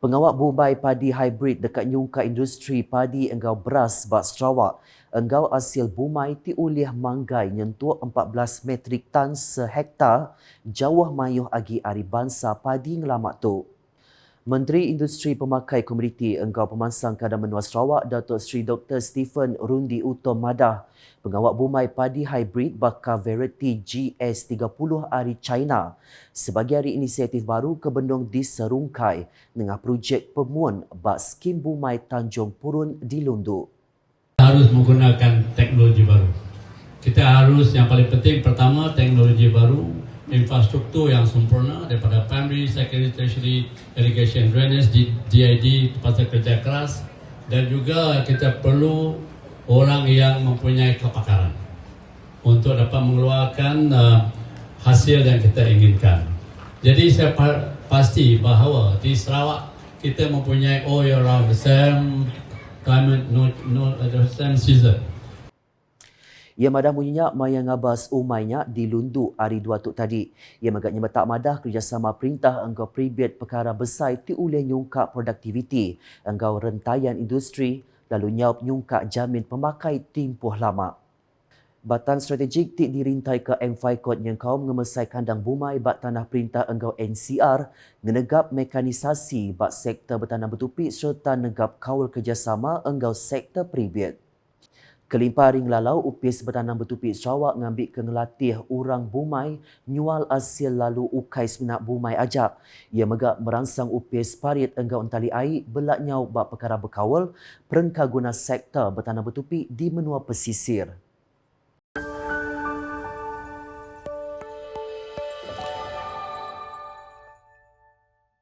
Pengawak bumbai padi hybrid dekat nyungka industri padi enggau beras bak Sarawak. Enggau hasil bumai ti ulih manggai nyentuh 14 metrik tan sehektar jauh mayuh agi ari bansa padi ngelamak tu. Menteri Industri Pemakai Komuniti Enggau Pemansang Kadang Menua Sarawak Datuk Seri Dr. Stephen Rundi Utom Madah pengawak bumai padi hybrid bakal variety GS30 ari China sebagai hari inisiatif baru kebendung diserungkai dengan projek pemuan bak skim bumai Tanjung Purun di Lundu. harus menggunakan teknologi baru. Kita harus yang paling penting pertama teknologi baru, infrastruktur yang sempurna daripada primary, secondary, tertiary, irrigation, drainage, DID, pasal kerja keras dan juga kita perlu orang yang mempunyai kepakaran untuk dapat mengeluarkan uh, hasil yang kita inginkan. Jadi saya pa- pasti bahawa di Sarawak kita mempunyai all year round the same climate, no, no, the same season. Ia madah munyinya maya ngabas umainya di Lundu hari dua tuk tadi. Ia magaknya metak madah kerjasama perintah engkau pribet perkara besar ti uleh nyungkak produktiviti engkau rentayan industri lalu nyaup nyungkak jamin pemakai timpuh lama. Batan strategik ti dirintai ke Enfaikot yang kau mengemesai kandang bumai bak tanah perintah enggau NCR menegap mekanisasi bak sektor bertanam bertupi serta negap kawal kerjasama enggau sektor pribet. Kelimpah ring lalau upis bertanam bertupi Sarawak ngambil ke ngelatih orang bumai nyual hasil lalu ukai semenak bumai ajak. Ia megak merangsang upis parit enggau entali air belak nyau bak perkara berkawal perengka guna sektor bertanam bertupi di menua pesisir.